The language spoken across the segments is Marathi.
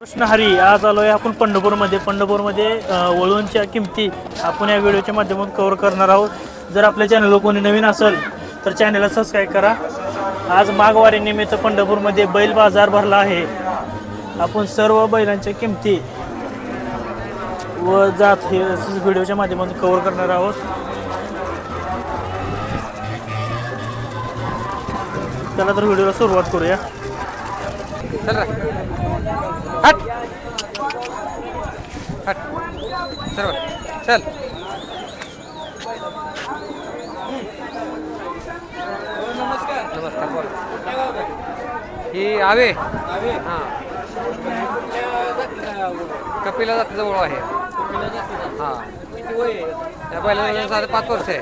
कृष्ण हरी आज आहे आपण पंढरपूरमध्ये. पंढरपूरमध्ये वळूंच्या किमती आपण या व्हिडिओच्या माध्यमातून कव्हर करणार आहोत. जर आपल्या चॅनलवर कोणी नवीन असेल तर चॅनलला सबस्क्राईब करा. आज माघवारीनिमित्त पंढरपूरमध्ये बैल बाजार भरला आहे. आपण सर्व बैलांच्या किमती व जात हे व्हिडिओच्या माध्यमातून कव्हर करणार आहोत. चला तर व्हिडिओला सुरुवात करूया. हट. हट. चल. चल. नमस्कार. बोल ही आवे. हां. कपिला जाती जवळ आहे. हां. त्या बैलाला साडे पाच वर्ष आहे.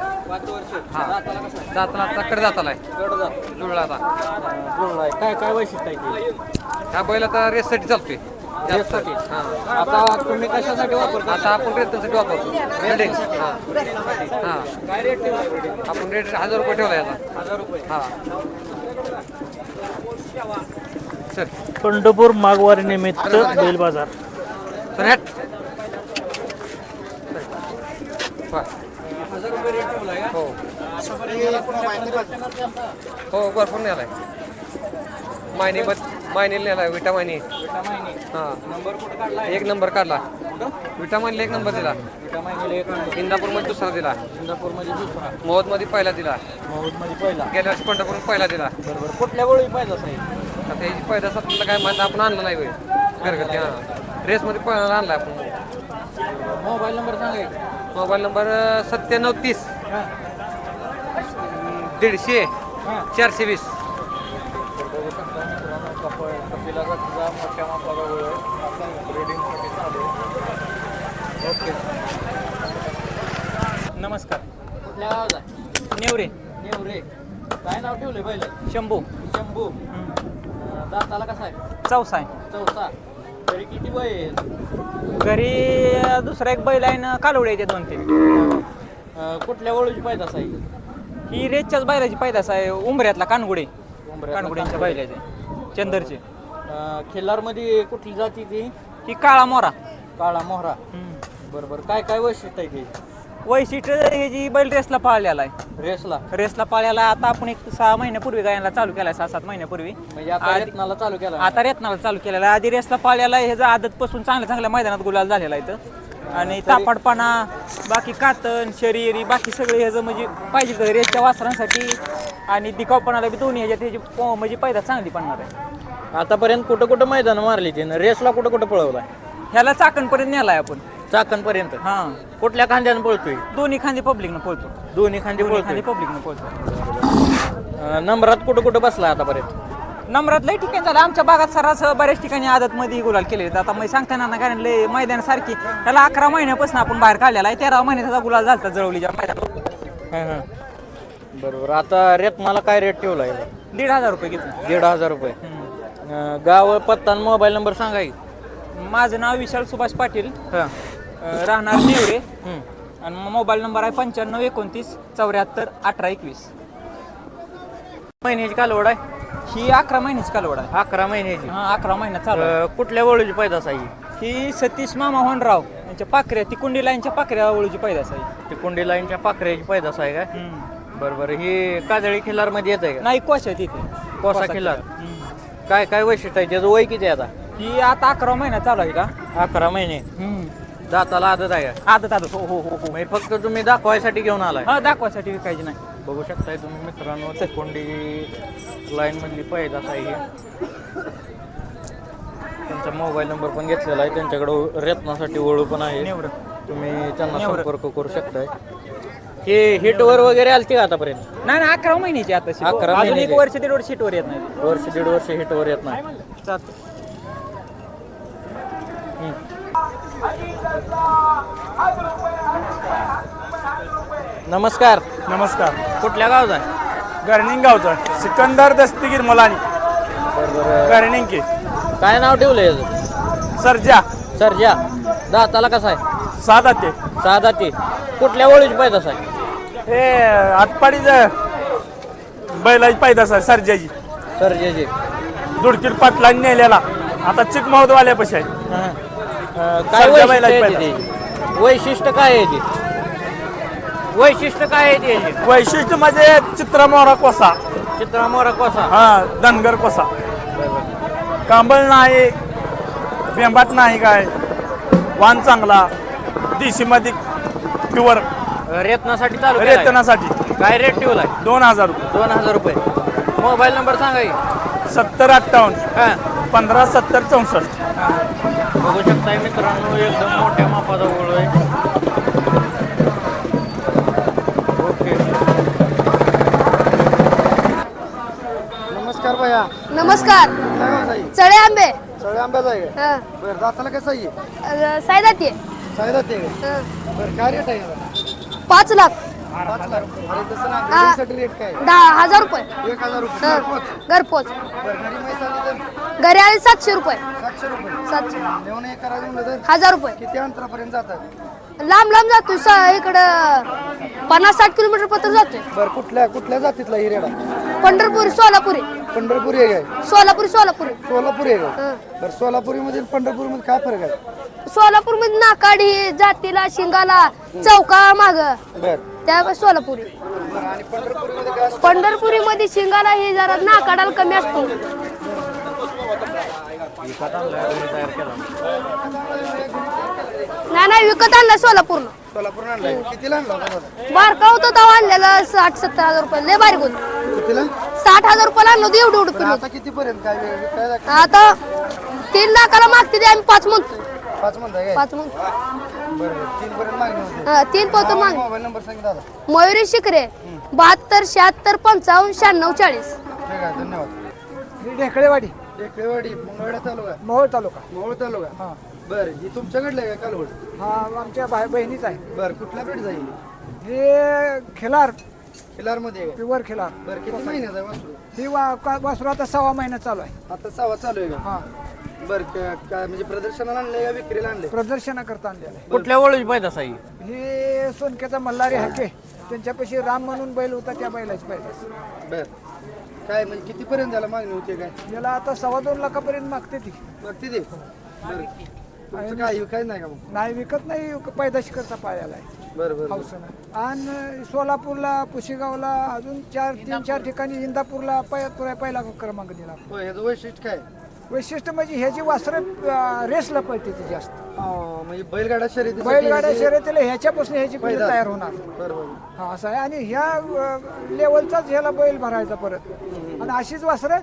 हां. जाताना आता कडे जाताला आहे जुळला आता. काय काय वैशिष्ट्य आहे हा बैल आता रेससाठी चालतोय. जास्त हां. आता तुम्ही कशासाठी वापरता? आता आपण रेटसाठी वापरतो. हां. हां. काय रेट आपण रेट हजार रुपये ठेवला आता हजार रुपये. हां. सर पंढरपूर माघवारी निमित्त बैल बाजार. सर हॅट हजार रुपये रेट ठेवला हो. हो भरपूर नेलाय मायनी बद मायनी नेलाय विटा मायनी हां. नंबर कुठे काढला? एक नंबर काढला. विटा मायनीला एक नंबर दिला. एक नंबर. इंदापूरमध्ये दुसरा दिला. सिंगापूरमध्ये दुसरा. मोहदमध्ये पहिला दिला. मध्ये पहिला. गेल्या वर्षी पंढरपूर पहिला दिला. बरोबर. कुठल्या वेळी पाहिजे साहेब? आता याची पैदास आपल्याला काय माहिती आपण आणलं नाही होय. घरगुती हां. रेसमध्ये पहिला आणला आपण. मोबाईल नंबर सांगायचा मोबाईल नंबर सत्त्याण्णव तीस. दीडशे चारशे वीस. नमस्कार. कुठल्या नेवरे. नेवरे. काय नाव ठेवले पहिले? शंभू. शंभू. दाताला कसा आहे? चौसा आहे. चौथा तरी किती वय आहे? घरी दुसरा एक बैल आहे ना कालवडे येते दोन तीन अं, कुठल्या वळूची पाहिजे आहे? ही रेतच्याच बैलाची पैदास आहे उंबऱ्यातला कानगुडे. कानगुड्यांच्या कानगुडे. बैलाचे. चंदरचे. खिल्लारमध्ये कुठली जाती ती? ही काळा मोरा काळा मोहरा. बरोबर काय काय वैशिष्ट्य आहे ते? वैशिष्ट्य हे जी बैल रेसला पाळलेला आहे. रेसला? रेसला पाळलेला आता आपण एक सहा महिन्यापूर्वी गायला चालू केलाय सहा सात महिन्यापूर्वी. म्हणजे आता आधी- रत्नाला चालू केला आता रेतनाला चालू केलेला आहे. आधी रेसला पाळलेला आहे. ह्याचा आदत पासून चांगल्या चांगल्या मैदानात गुलाल झालेला आहे इथं. आणि तापडपणा बाकी कातन शरीर बाकी सगळे ह्याचं म्हणजे पाहिजे तर रेसच्या वासरांसाठी आणि दिखावपणाला बी दोन्ही ह्याच्यात ह्याची प- म्हणजे पैदा चांगली पडणार आहे. आतापर्यंत कुठं कुठं मैदान मारली तिनं? रेसला कुठं कुठं पळवला ह्याला चाकणपर्यंत नेलाय आपण. चाकणपर्यंत. हा. कुठल्या खांद्यानं पळतोय? दोन्ही खांदी पब्लिकनं पळतो. दोन्ही खांदे दोन्ही पळतोय. खांदी पब्लिकनं पळतो. अं, नंबरात कुठं कुठं बसला आतापर्यंत नंबरात लय ठिकाणी झालं. आमच्या भागात सरास बऱ्याच ठिकाणी आदत मध्ये गुलाल केले आहेत. आता मी सांगता ना कारण लय मैदान सारखी. त्याला अकरा महिन्यापासून आपण बाहेर काढलेला आहे. तेरा महिन्यात त्याचा गुलाल झाला जळवलीच्या मैदानात. हां हां. बरोबर. आता रत्नाला काय रेट ठेवला आहे दीड हजार रुपये घेतले. दीड हजार रुपये. अं, गाव पत्ता आणि मोबाईल नंबर सांगा की. माझं नाव विशाल सुभाष पाटील. हां. अं, राहणार नेवरे. आणि मग मोबाईल नंबर आहे पंच्याण्णव एकोणतीस चौऱ्याहत्तर अठरा एकवीस. महिन्याची कालवड आहे. ही अकरा महिन्याची कालवड आहे. अकरा महिन्याची. हा अकरा महिन्यात चालू आहे. अं, कुठल्या वळूची पैदास आहे ही? सतीश मामा होनराव यांच्या पाकऱ्या ती कुंडीला यांच्या पाकऱ्या ओळूची पैदास आहे. ती कुंडी लाईनच्या पाखऱ्याची पैदास आहे का? हम्म. बरोबर ही काजळी खिल्लारमध्ये येत आहे का? नाही कोश आहे तिथे. कोसा खिल्लार. काय काय वैशिष्ट्य आहे? त्याचं वय किती आहे आता? ही आता अकरा महिना चालू आहे का? अकरा महिने. दाताला आदत आहे. का आदत आदत. हो हो हो हो. म्हणजे फक्त तुम्ही दाखवायसाठी घेऊन आलाय. हा दाखवायसाठी विकायची नाही. बघू शकताय तुम्ही मित्रांनो कोंडी लाईन मधली पैदास आहे ही. त्यांचा मोबाईल नंबर पण घेतलेला आहे. त्यांच्याकडे रत्नासाठी ओळू पण आहे. नेवरं. तुम्ही त्यांना नेवरं. संपर्क करू शकताय. हे हिटवर वगैरे आलती का आतापर्यंत? नाही नाही अकरा महिन्याची आता. अकरा अजून एक महिन्याची. वर्ष दीड वर्ष शीटवर येत नाही. वर्ष दीड वर्ष हिटवर येत नाही. चालतं हम्म. नमस्कार. नमस्कार. कुठल्या गावचा आहे? गर्निंग गावचा सिकंदर दस्तगीर मलानी. गर्निंग की काय नाव ठेवलंय याचं? सर्जा. सर्जा. दाताला कसा आहे? साधा ते साधा ते कुठल्या ओळीची पैदास आहे? हे आटपाडीच बैलाची पैदास आहे सर्जाची. सर्जाची. दुडकीर पाटलांनी नेलेला. आता चिकमौदवाल्यापाशी आहे. हां. अं, काय सध्या वैशिष्ट्य आहे. त्याची? वैशिष्ट्य काय आहे ते वैशिष्ट्य काय आहे त्याचे वैशिष्ट्य म्हणजे चित्रमोहरा कोसा. चित्रा मोरा कोसा. हा धनगर कोसा. कांबळ नाही बेंबाट नाही काय. वाण चांगला देशीमध्ये प्युअर रेतनासाठी चालू केलाय. रेतनासाठी. काय रेट ठेवलाय? दोन हजार रुपये. दोन हजार रुपये. मोबाईल नंबर सांगा की. सत्तर अठ्ठावन्न. हा. पंधरा सत्तर चौसष्ट. बघू शकताय मित्रांनो एकदम मोठ्या मापाचा ओळ आहे ओके नमस्कार भैया नमस्कार काय चळे आंबे सगळे आंब्याचा आहे का? हं. बरं दाताला कसं आहे अ, सायदाती साईदा ते? हं. बरं काय रेट आहे याला? पाच लाख पाच लाख अरे तसं ना हा. गाडीसाठी रेट काय आहे? दहा हजार रुपये एक हजार रुपये हं. घरपोच. घरपोच बरं गाडी म्हैस आली तर घरी आले सातशे रुपये सातशे रुपये. सातशे. नेऊन एक करायचं म्हणलं तर हजार रुपये. किती अंतरापर्यंत जातात? लांब लांब जातोय. स- इकडं पन्नास साठ किलोमीटर पत्र जातोय. बरं कुठल्या कुठल्या जातीतला ही रेडा? पंढरपुरी सोलापुरी. पंढरपुरी आहे काय? सोलापुरी सोलापुरी. सोलापुरी आहे का हं. बरं आणि पंढरपूरमध्ये काय फरक आहे? सोलापूरमध्ये नाकाडी जातीला शिंगाला चौका माग. बरं. त्या सोलापुरी. बरं आणि पंढरपुरीमध्ये काय असतं? पंढरपुरी मध्ये शिंगाला हे जरा नाकाडाला कमी असतो. नाही नाही विकत आणला सोलापूरनं. सोलापूर आणलाय? कितीला आणला होता दादा? बारका होता तेव्हा आणलेला साठ सत्तर हजार रुपये. लय बारीक होत कितीला? साठ हजार रुपयाला आणलं होतं एवढं एवढं बरं किलो. आता कितीपर्यंत? काय वेळ- काय दाखव- आता तीन लाखाला मागते ते आम्ही पाच म्हणतो पाच म्हणताय काय? पाच म्हणतो बरं बरं. तीन पर्यंत मागणी होते. हा, तीन पोतं माग मोबाईल नंबर सांगितलं दादा मयुरी शिकरे बहात्तर शहात्तर पंचावन्न शहाण्णव चाळीस. ठीक आहे धन्यवाद. ही ढेकळेवाडी. टेकडेवाडी मंगळवेढा तालुका मोहोळ तालुका. मोहोळ तालुका. बरं ही तुमच्याकडलं आहे का कालवड? हा आमच्या भाई बहिणीचा आहे. बरं कुठल्या पेठ जाईल? हे खिलार. खिलारमध्ये आहे का? प्युअर खिलार. बरं किती महिन्याचा आहे वासरू? ही वा का- वासरू आता सव्वा महिना चालू आहे. आता सहा चालू आहे का? हा. बरं काय म्हणजे प्रदर्शनाला आणलंय का विक्रीला आणलंय? प्रदर्शनाकरता आणलेलं आहे. कुठल्या ओळीची पैदास आहे हे? सोनक्याचा मल्हारी हाके. त्यांच्यापाशी राम म्हणून बैल होता त्या बैलाची पैदास बरं. काय म्हणजे कितीपर्यंत त्याला मागणी होते काय? याला आता सव्वा दोन लाखापर्यंत मागते ती. बघते ते? बरं. तुमचं काय नाही का मग? नाही विकत नाही पैदाशी करता पायाला आहे. बरं बरं हौसनं आणि सोलापूरला पुशेगावला अजून चार तीन चार ठिकाणी इंदापूरला पै पहिला क्रमांक दिला? हो ह्याचं वैशिष्ट्य काय? वैशिष्ट्य म्हणजे ह्याची वासरं अं, रेसला पळते ती जास्त. अं, म्हणजे बैलगाडा शर्यती बैलगाड्या शर्यतीला ह्याच्यापासून ह्याची पिढी पैदास. तयार होणार. बरोबर हा असं आहे. आणि ह्या अं, लेवलचाच ह्याला बैल भरायचा परत. आणि अशीच वासरं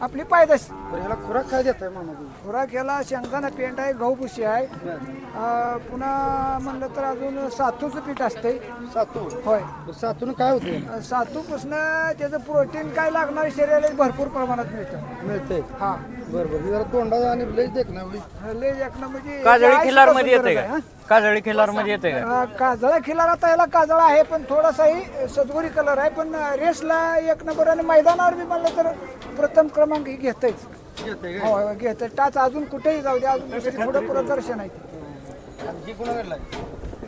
आपली पायदास. बरं ह्याला खुराक काय देत आहे मामा तुम्ही? खुराक ह्याला शेंगदाणा पेंट आहे गहू भुशी आहे. बरं. अं, पुन्हा म्हणलं तर अजून सातूचं पीठ असते सातू? होय. सातून काय होते सातूपासून त्याचं प्रोटीन काय लागणार शरीराला भरपूर प्रमाणात मिळतं. मिळते हा. बरं बरं. जरा तोंडा आणि लयच देख ना होईल लय एकनं म्हणजे काजळी खिलारमध्ये येते का? काजळी खिलारमध्ये येते का. अं, काजळा खिलार आता याला काजळा आहे पण थोडासाही सदगुरी कलर आहे पण रेसला एक नंबर आणि मैदानावर बी म्हणलं तर प्रथम क्रमांक ही काय हो घेत टाच अजून कुठेही जाऊ दे अजून दुसरी पुढे प्रदर्शन आहे ही?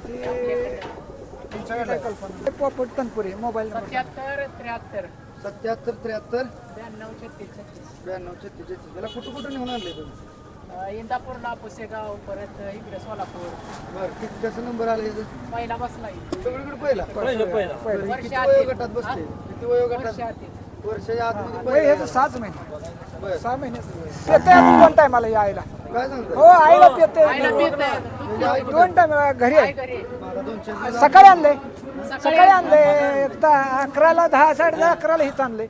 ते तुमच्याकडे कल्पना पोपट तनपुरी मोबाईल नंबर. सत्याहत्तर त्र्याहत्तर. ब्याण्णव छत्तीस छत्तीस. त्याला कुठं कुठं नेऊन आणले तुम्ही? इंदापूरला पुसेगाव परत इकडे सोलापूर. बरं किती त्याचा नंबर आला याचा? पहिला बसलाय सगळीकडे पहिला? पहिलं पहिलं. किती वयोगटात बसते? किती वयोगटात? वर्षाच्या आतमध्ये वय पहिला ह्याचं सहाच महिने. सहा महिन्याचं पेते दोन टायमाला या आईला. काय सांगता हो आईला पेते. म्हणजे दोन टाइम घरी आहे. सकाळी आणले. सकाळी आणले. अकराला दहा साडे दहा अकराला हित आणले.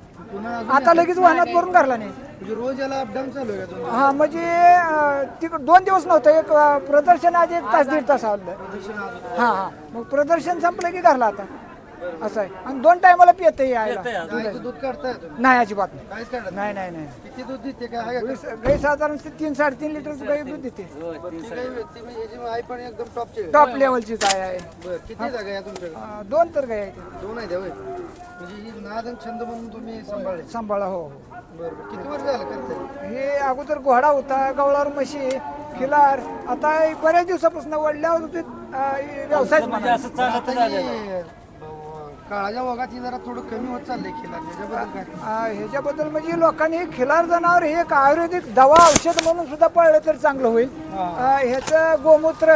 आता लगेच वाहनात भरून घरला नाही. म्हणजे रोज याला अपडाऊन चालू आहे हा म्हणजे तिकड दोन दिवस नव्हतं. एक प्रदर्शन आज एक तास दीड तास आलं हा हा. मग प्रदर्शन संपलं की घरला आता. असं आहे. आणि दोन टायमाला पियते दूध काढताय तुम्ही? नाही अजिबात नाही. काहीच काढत नाही? नाही नाही किती दूध देते काय आहे का? गाई- साधारण तीन साडेतीन लिटर गाई दूध देते. ती गाई ती म्हणजे याची आई पण एकदम टॉपची आहे. टॉप लेवलची गाय आहे. बरं किती जागा आहे तुमच्याकडे? अं, दोन तर गाय आहेत. दोन आहे होय. म्हणजे ही नाद आणि छंद म्हणून तुम्ही सांभाळले. सांभाळा हो. हो बरं बरं. किती वर्ष झालं करताय? हे अगोदर घोडा होता गवळावर म्हशी खिलार. आता हे बऱ्याच दिवसापासून वडल्यावर ते, अं, व्यवसायच म्हणजे. असं चालत आता ही, काळाच्या ओघात ही जरा थोडं कमी होत चाललंय खिलार. ह्याच्याबद्दल काय आ, ह्याच्याबद्दल म्हणजे लोकांनी खिलार जनावर हे एक आयुर्वेदिक दवा औषध म्हणून सुद्धा पाळलं तर चांगलं होईल. ह्याचं गोमूत्र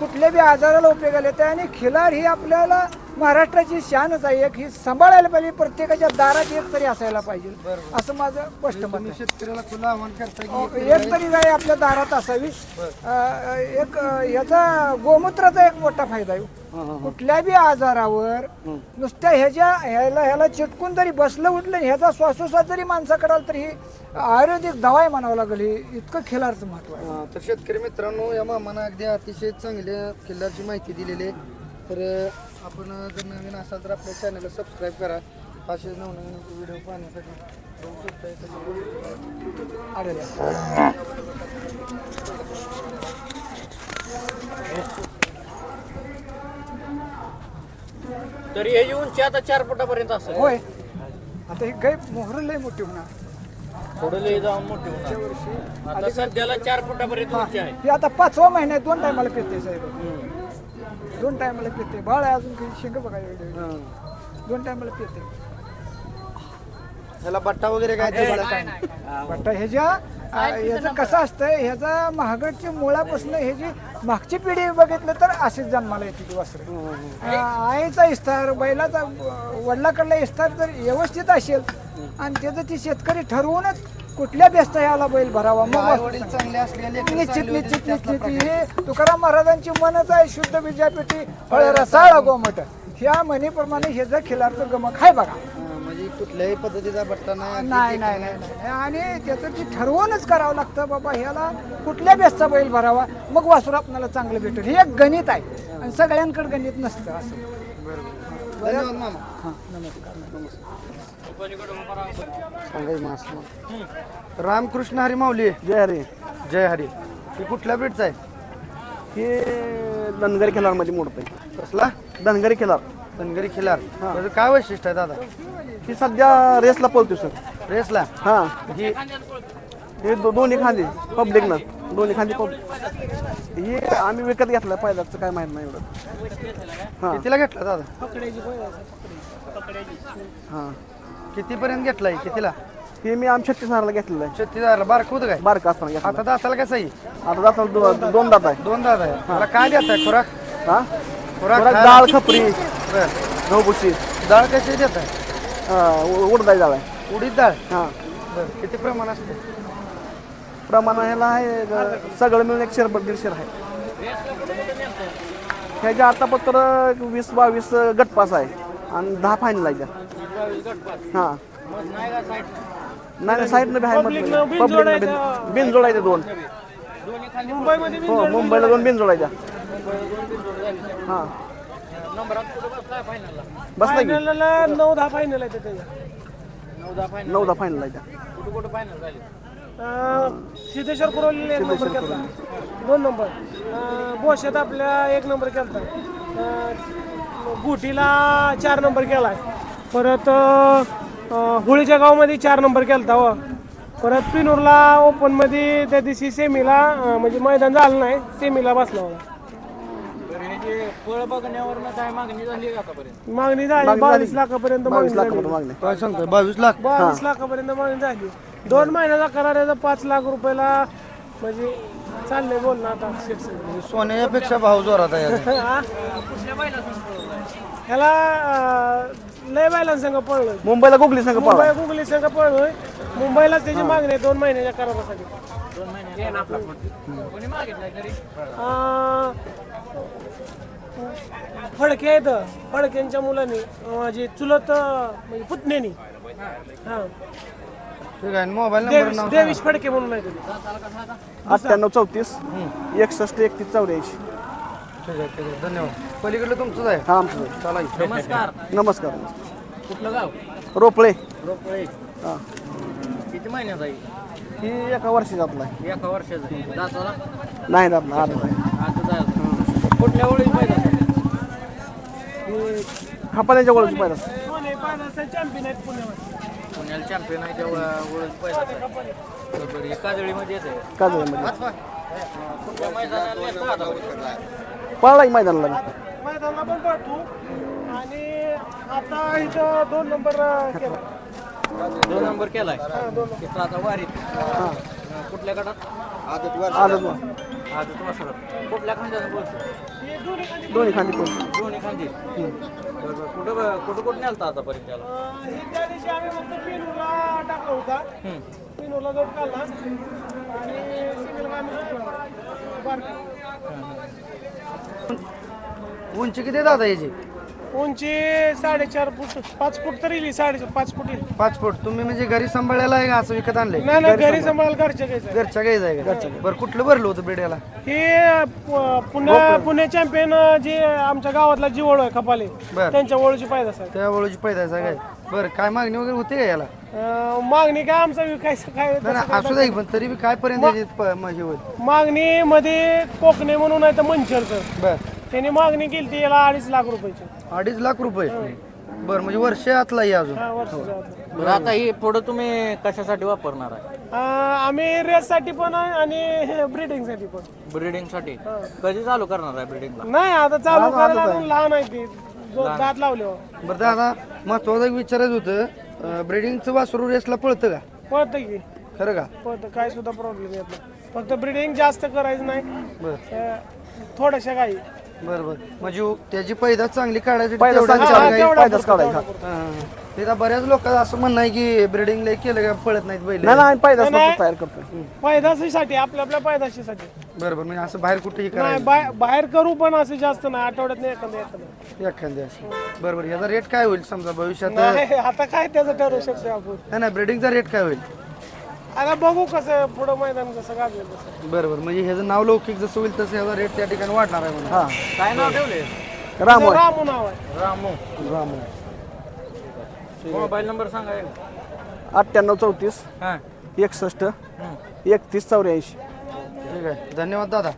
कुठल्या बी आजाराला उपयोगाला येते आणि खिलार ही आपल्याला महाराष्ट्राची शानच आहे एक ही सांभाळायला पाहिजे प्रत्येकाच्या दारात एक तरी असायला पाहिजे. असं माझं स्पष्ट मत तुम्ही आहे. शेतकऱ्याला खुलं आव्हान करता अ, की एक तरी गाय आपल्या दारात असावी. अ, एक अ, याचा गोमूत्राचा एक मोठा फायदा आहे. कुठल्या बी आजारावर नुसत्या ह्याच्या ह्याला ह्याला चिटकून जरी बसलं उठलं ह्याचा श्वासोश्वास जरी माणसाकडे आला तरी ही आयुर्वेदिक दवाई म्हणावं लागेल. ही इतकं खिलारचं महत्त्व आहे. तर शेतकरी मित्रांनो या मामानं अगदी अतिशय चांगल्या किल्ल्याची माहिती दिलेली आहे. तर आपण जर नवीन असाल तर आपल्या चॅनलला सबस्क्राईब करा. असे नवनवीन व्हिडिओ पाहण्यासाठी बघू शकता इथं आढळले तरी ह्याची उंची आता चार फुटापर्यंत असेल होय. आता ही गाय मोहर लय मोठी होणार. थोडं लय जाऊन मोठी होणार. आता सध्याला चार फुटापर्यंत उंची आहे. हे आता पाचवा महिना आहे दोन टायमाला पिते साहेब. दोन टायमाला पिते बाळ आहे अजून काही शेंग बघा एवढे. दोन टायमाला पिते ह्याला बट्टा वगैरे काय ते बट ह्याच्या आ, ह्याचं कसं असतंय ह्याचा महागडच्या मुळापासून ह्याची मागची पिढी बघितलं तर अशीच जन्माला येते ती वासरं आ, आईचा इस्तार बैलाचा अ, वडिलाकडला इस्तार जर व्यवस्थित असेल आणि त्याचं ती शेतकरी ठरवूनच कुठल्या बेस्त याला बैल भरावा? मग चांगलं. निश्चित निश्चित निश्चित. हे तुकाराम महाराजांची मनच आहे शुद्ध विद्यापीठी फळ रसाळ गोमट. ह्या म्हणीप्रमाणे ह्याचं खिलारचं गमक आहे बघा. हा, म्हणजे कुठल्याही पद्धतीचा बट्टा नाही नाही नाही नाही. नाही. आणि त्याचं ती ठरवूनच करावं लागतं बाबा ह्याला कुठल्या बेसचा बैल भरावा? मग वासरू आपल्याला चांगलं भेटेल. हे एक गणित आहे. आणि सगळ्यांकडे गणित नसतं असं. धन्यवाद मामा. रामकृष्ण हरी माऊली. जय हरी. जय हरी. ही कुठल्या बीटचा आहे? हे धनगरी खिलारमध्ये मोडतंय. कसला? धनगरी खिलार. धनगरी खिलार. त्याचं काय वैशिष्ट्य आहे दादा? ही सध्या रेसला पळतो सर. रेसला? हा. ही हे दो, दोन्ही खांदी पब्लिकनं दोन्ही खांदी पब्लिक हे आम्ही विकत घेतलं पहिल्याचं काय माहीत नाही एवढं. हा. कितीला घेतला दादा? हा. कितीपर्यंत घेतलाय? कितीला? हे मी आम छत्तीस हजारला घेतलेलं आहे. छत्तीस हजारला बारक होतं काय? बारका असताना घेतलं आता दाताला कसं आहे? आता जाताना दो, दोन दात आहे. दोन दादा आहे. मला काय देत आहे? खुराक? हा? खुराक थोडा डाळ खपरी बरं. गहूभुशी डाळ कशी देत आहे? उडदाई डाळ आहे. उडीद डाळ? हा. बरं. किती प्रमाण असते? प्रमाण ह्याला आहे सगळं मिळून एक शेअर दीडशे आहे. ह्याच्या आता पत्र वीस बावीस गटपास आहे. आणि दहा फायनल आहे त्या. हा. नाही नाही साईडनं बी आहे पब्लिक बिन जोडायचे दोन. हो मुंबईला दोन बिन जोडायच्या हा. बसला की. नऊ दहा फायनल आहे नऊ दहा फायनल आहे सिद्धेश्वर कुरवलेला एक नंबर केला दोन नंबर बोशात आपल्या एक नंबर केला गुटीला चार नंबर केलाय. परत अं, होळीच्या गावामध्ये चार नंबर केलता व परत पिनूरला ओपनमध्ये त्या दिवशी सेमीला अं, म्हणजे मैदान झालं नाही सेमीला बसला होता. फळ बघण्यावर काय मागणी झाली का आतापर्यंत? मागणी झाली बावीस लाखापर्यंत मागणी लाख झाली. मागणे. काय सांगतोय? बावीस लाख? बावीस लाखापर्यंत मागणी झाली. दोन महिन्याचा करार आहे तर पाच लाख रुपयाला म्हणजे चाललंय बोल ना आता शेतकरी. म्हणजे सोन्यापेक्षा भाव जोरात आहे. हा? ह्याला अं, लय बैलांसंग पळलोय. मुंबईला गुगली संघ मुंबई पळा गुगली संघ पळलोय. मुंबईलाच त्याची मागणी आहे दोन महिन्याच्या करारासाठी. अं, फडके आहेत. फडक्यांच्या मुलांनी अं, माझी चुलत अं, म्हणजे पुतण्यानी हा. ठीक आहे मोबाईल नंबर देवीश नाव देवीश फडके म्हणून आहे तुम्ही अठ्ठ्याण्णव चौतीस एकसष्ट एकतीस चौऱ्याऐंशी. ठीक आहे ठीक आहे. धन्यवाद. पलीकडलं तुमचंच आहे? हा आमचं चला नमस्कार. नमस्कार कुठलं गाव? रोपळे. रोपळे. हा. किती महिन्यात आहे? ही एका वर्षी आपला आहे. एका वर्षाचं आहे. दाताला? नाही आपला आता आता जायचं कुठल्या ओळीत पाहिजे खपाण्याच्या गोळ्याची पाहिजे चॅम्पियन आहेत पुण्यामध्ये. पुण्याला चॅम्पियन आहे तेव्हा ओळख पाहिजे बरं हे काजळीमध्ये येते काजळीमध्ये कुठल्या मैदानाला येतं आता. पळला की मैदानाला? मैदानाला पण पाठवू. आणि आता इथं दोन नंबर केला. दोन नंबर केलाय. हा, दोन नंबर. तिथं आता वारीत कुठल्या गटात? आदत वा- आजच वासरात कुठल्या खांद्यानं बोलतो दोन्ही खाली- दोन्ही खाली पण दोन्ही खांदी. बरं बरं. कुठं कुठं कुठं नेलता आतापर्यंत त्याला? हे त्या दिवशी आम्ही फक्त पिनूला टाकला होता. पिनूला जोड काढला. आणि आम्ही बारका. उंची किती आहे दादा याची? उंची साडेचार फूट पाच फूट तरी येईल साडे पाच फूट येईल. पाच फूट. तुम्ही म्हणजे घरी सांभाळायला आहे का? असं विकत आणले नाही नाही घरी सांभाळायला घरच्या घ्यायचं घरच्या गाईच आहे का? बरं कुठलं भरलं होतं ब्रेड हे प- पुण्या पुणे चॅम्पियन जे आमच्या गावातला जी ओळ आहे कपाले बर. त्यांच्या ओळखी पाहिजे सर त्या वळूची पैदास आहे काय बरं काय मागणी वगैरे होते का याला? अं, मागणी काय आमचा विकायचं काय नाही, नाही, असू दे पण तरी बी काय पर्यंत याची प- होईल मागणी मध्ये कोकणे म्हणून आहे तर मंचरचं. बर. त्यांनी मागणी केली ती याला अडीच लाख रुपयाची. अडीच लाख रुपये? बरं म्हणजे वर्ष आतला आहे अजून. हा. बरं आता ही पुढं तुम्ही कशासाठी वापरणार आहे? अं, आम्ही रेससाठी पण आहे आणि ब्रिडिंगसाठी पण. ब्रिडिंगसाठी? कधी चालू करणार आहे ब्रिडिंगला? नाही आता चालू करायला अजून लहान आहे ती. जो दात लावल्यावर बरं दादा महत्वाचं एक विचारायचं होतं ब्रिडिंगचं वासरू रेसला पळतं का? पळतं की. खरं का? पळतं काय सुद्धा प्रॉब्लेम येत नाही. फक्त ब्रिडिंग जास्त करायचं नाही. बरं. अं, थोड्याशा गाई बरं बरं. म्हणजे त्याची पैदास चांगली काढायची पैदास चांगली काढायचा. हां. बऱ्याच लोकांचं असं म्हणणं आहे की ब्रिडिंग लय केलं का पळत नाहीत बैल. नाही नाही पैदास. फक्त तयार करतो. पैदाशीसाठी आपल्या आपल्या पैदाशीसाठी. बरं बरं. म्हणजे असं बाहेर कुठेही नाही करायचं बाहेर बाहेर करू पण असं जास्त नाही. आठवड्यात नाही एखादं. एखादं एखाद्या असं. बरं बरं. याचा रेट काय होईल समजा भविष्यात? नाही आता काय त्याचं ठरवू शकतो आपण? नाही नाही. ब्रिडिंगचा रेट काय होईल? आता बघू कसं पुढं मैदान कसं गाजवेल तसं. बरं बरं म्हणजे ह्याचं नाव लौकिक जसं होईल तसं ह्याचा रेट त्या ठिकाणी वाढणार आहे म्हणून हा. काय नाव ठेवले? राम होय. रामू नाव आहे. रामू. राम. मोबाईल नंबर सांगा एक. अठ्ठ्याण्णव चौतीस हां. एकसष्ट एकतीस चौऱ्याऐंशी. ठीक आहे. धन्यवाद दादा.